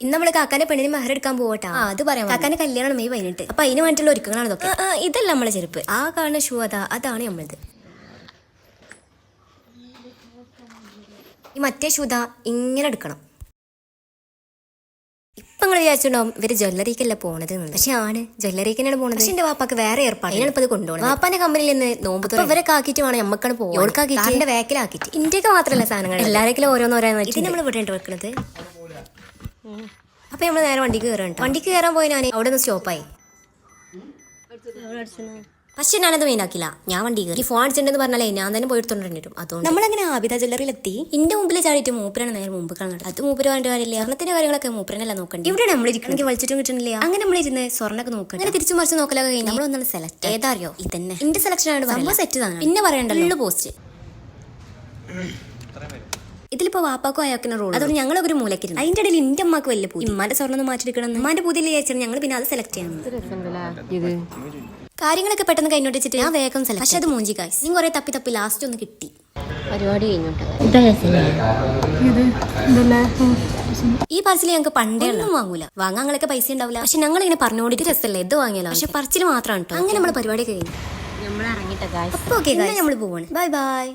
ഇന്ന് നമ്മൾ കാക്കാന്റെ പെണ്ണിന് മെഹർ എടുക്കാൻ പോവട്ടാ. അത് പറയാം കാക്കാന്റെ കല്യാണം മെയ് പതിനെട്ട്. അപ്പൊ അതിന് വേണ്ടിയുള്ള ഒരുക്കങ്ങളാണ് ഇതൊക്കെ. ആ, ആ, ഇതല്ല നമ്മളെ ചെരുപ്പ്. ആ കാണുന്ന ഷൂ അതാ അതാണ് നമ്മളത്. ഈ മറ്റേ ഷൂ ഇതാ ഇങ്ങനെ എടുക്കണം. ഇപ്പൊ നിങ്ങൾ വിചാരിച്ചിട്ടുണ്ടാവും ഇവർ ജ്വല്ലറിക്കല്ല പോണത്. പക്ഷെ ആണ് ജ്വല്ലറിക്കന്നെയാണ് പോണത്. പക്ഷെ എന്റെ വാപ്പാക്ക് വേറെ ഏർപ്പാട്. അതിനാണ് ഇപ്പൊ കൊണ്ടുപോകണം വാപ്പാന്റെ കമ്പനിയിൽ നിന്ന് നോമ്പ് തുറ ഇവരെ കാക്കിട്ട് വേണം നമ്മക്കാണ് പോകും എന്റെ വേക്കിലാക്കിട്ട് ഇന്ത്യയ്ക്ക് മാത്രമല്ല സാധനങ്ങൾ എല്ലാരെങ്കിലും ഓരോന്നോരോന്ന് ഇത് നമ്മൾ ഇവിടെ ഉണ്ട് വെക്കുന്നത് അപ്പൊ നമ്മൾ നേരെ വണ്ടിക്ക് കയറാൻ വണ്ടിക്ക് കയറാൻ പോയി ഞാൻ അവിടെ നിന്ന് സ്റ്റോപ്പായി. പക്ഷെ ഞാനത് മെയിനാക്കില്ല ഞാൻ വണ്ടി കയറി ഫോൺ അടിച്ചിട്ടുണ്ടെന്ന് പറഞ്ഞാലേ ഞാൻ തന്നെ പോയി എടുത്തോണ്ടിരും അതുകൊണ്ട്. നമ്മളങ്ങനെ ആബിദ ജ്വല്ലറിയിലെത്തി? എന്റെ മുമ്പിൽ ചാടിയിട്ട് മൂപ്പരാണ് നേരെ മുമ്പ് കാണുന്നത് അത് മൂപ്പര് പറഞ്ഞിട്ട് കാര്യമില്ല. സ്വർണത്തിന്റെ കാര്യങ്ങളൊക്കെ മൂപ്പരനല്ല നോക്കണ്ടേ? ഇവിടെ നമ്മൾ ഇരിക്കണമെങ്കിൽ വലിച്ചിട്ടും കിട്ടുന്നില്ല. അങ്ങനെ നമ്മൾ ഇരുന്ന് സ്വർണൊക്കെ നോക്കണം അങ്ങനെ തിരിച്ചു മറിച്ച് നോക്കലൊക്കെ കഴിഞ്ഞ് നമ്മളൊന്നാണ് സെലക്ട് ഏതാ അറിയോ ഇതന്നെ. എന്റെ സെലക്ഷൻ ആണ് സെറ്റ് തന്നെ പിന്നെ പറയണ്ടല്ലോ. പോസ്റ്റ് ഇതിലിപ്പോ വാപ്പാക്കും അയാൾക്കിന് റോൾ അതുകൊണ്ട് ഞങ്ങൾ ഒരു മൂലക്കിരുന്നു. അതിന്റെ ഇടയിൽ എന്റെ അമ്മയ്ക്ക് വലിയ പൂതി. ഇമ്മാന്റെ സ്വർണം മാറ്റിയെടുക്കണം ഉമ്മാന്റെ പുതിയ വിചാരിച്ചാൽ ഞങ്ങൾ പിന്നെ അത് സെലക്ട് ചെയ്യണം കാര്യങ്ങളൊക്കെ പെട്ടെന്ന് കഴിഞ്ഞോട്ട് വെച്ചിട്ട് ഞാൻ വേഗം സെലക്ട് പക്ഷെ അത് മൂഞ്ചി കാശ് നീ കുറെ തപ്പി തപ്പി ലാസ്റ്റ് ഒന്ന് കിട്ടി. പരിപാടി ഈ പാർസൽ ഞങ്ങൾക്ക് പണ്ടേ ഒന്നും വാങ്ങൂല. വാങ്ങാങ്ങളൊക്കെ പൈസ ഉണ്ടാവില്ല പക്ഷെ ഞങ്ങൾ ഇങ്ങനെ പറഞ്ഞോണ്ടിട്ട് രസമല്ല ഇത് വാങ്ങിയാലോ? പക്ഷെ പറച്ചിൽ മാത്രമാണ് അങ്ങനെ നമ്മൾ പരിപാടി കഴിഞ്ഞു. നമ്മൾ ഇറങ്ങിട്ടെ ഗായ്സ് അപ്പൊ ഓക്കെ നമ്മൾ പോവാണ്. Bye bye